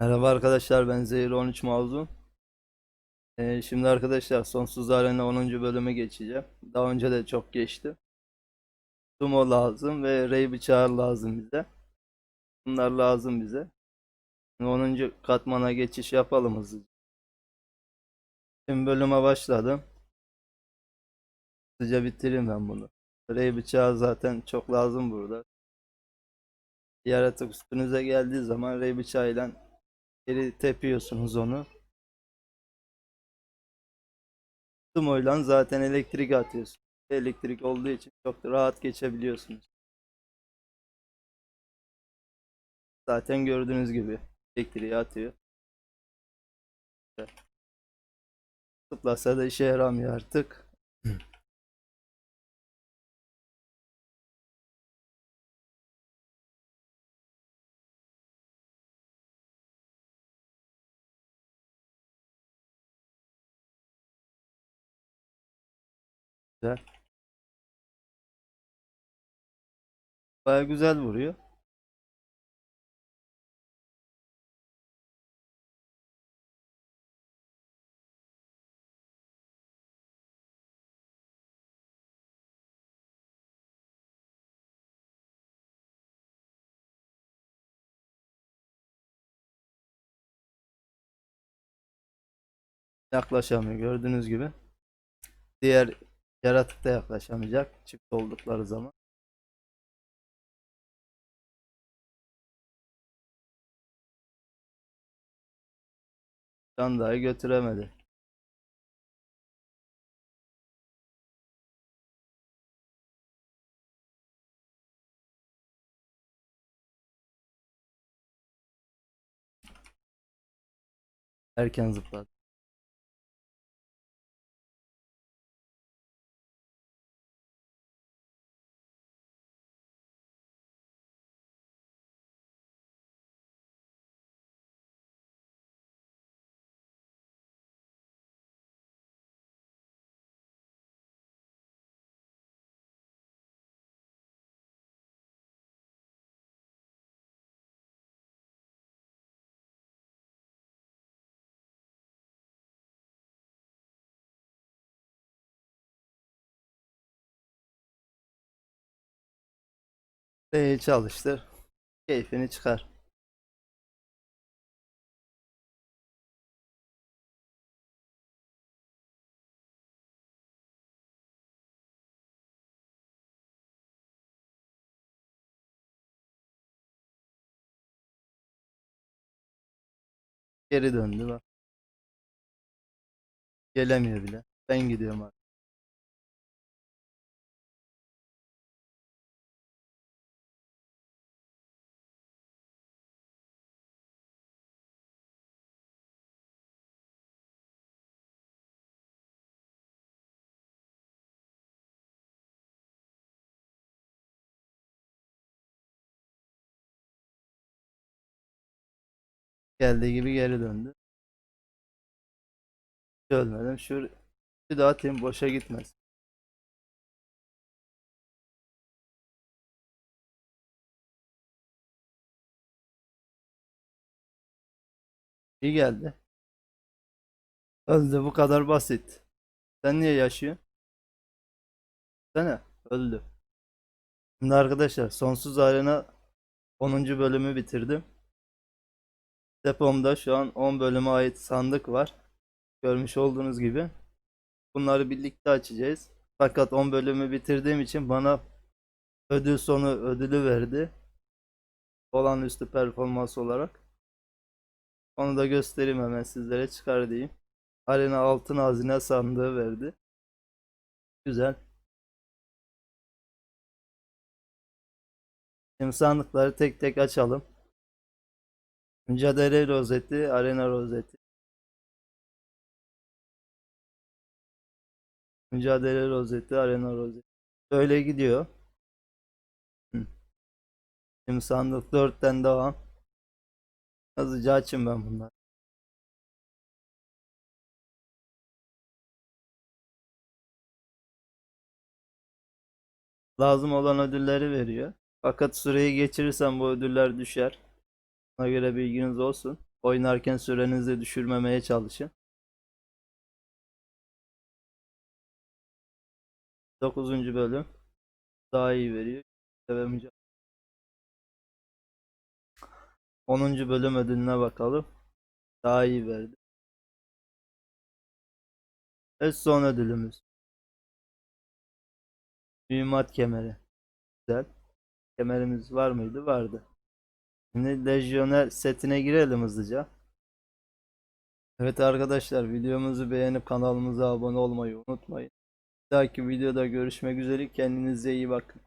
Merhaba arkadaşlar ben Zehir 13 Mavzu. Ee, şimdi arkadaşlar Sonsuz Arena 10. bölüme geçeceğim. Daha önce de çok geçti. Sumo lazım ve Ray bıçağı lazım bize. Bunlar lazım bize. Şimdi 10. katmana geçiş yapalım hızlıca. Şimdi bölüme başladım. Hızlıca bitireyim ben bunu. Ray bıçağı zaten çok lazım burada. Yaratık üstünüze geldiği zaman Ray bıçağıyla geri tepiyorsunuz onu. Sumo'yla zaten elektrik atıyorsun. Elektrik olduğu için çok rahat geçebiliyorsunuz. Zaten gördüğünüz gibi elektriği atıyor. Zıplasa da işe yaramıyor artık. Güzel. Baya güzel vuruyor. Yaklaşamıyor gördüğünüz gibi. Diğer yaratık da yaklaşamayacak çift oldukları zaman. Can dahi götüremedi. Erken zıpladı. D'yi çalıştır. Keyfini çıkar. Geri döndü bak. Gelemiyor bile. Ben gidiyorum artık. Geldiği gibi geri döndü. Ölmedim. Şu bir daha atayım boşa gitmez. İyi geldi. Öldü bu kadar basit. Sen niye yaşıyorsun? Sana öldü. Şimdi arkadaşlar Sonsuz Arena 10. bölümü bitirdim. Depomda şu an 10 bölüme ait sandık var. Görmüş olduğunuz gibi. Bunları birlikte açacağız. Fakat 10 bölümü bitirdiğim için bana ödül sonu ödülü verdi. Olağanüstü performans olarak. Onu da göstereyim hemen sizlere çıkar diyeyim. Arena altın hazine sandığı verdi. Güzel. Şimdi sandıkları tek tek açalım. Mücadele rozeti, arena rozeti. Mücadele rozeti, arena rozeti. Böyle gidiyor. Şimdi sandık 4'ten devam. Hızlıca açayım ben bunları. Lazım olan ödülleri veriyor. Fakat süreyi geçirirsem bu ödüller düşer. Ona göre bilginiz olsun. Oynarken sürenizi düşürmemeye çalışın. 9. bölüm daha iyi veriyor. Ve mücadele. 10. bölüm ödülüne bakalım. Daha iyi verdi. Ve son ödülümüz. Mühimmat kemeri. Güzel. Kemerimiz var mıydı? Vardı. Şimdi lejyoner setine girelim hızlıca. Evet arkadaşlar videomuzu beğenip kanalımıza abone olmayı unutmayın. Bir dahaki videoda görüşmek üzere. Kendinize iyi bakın.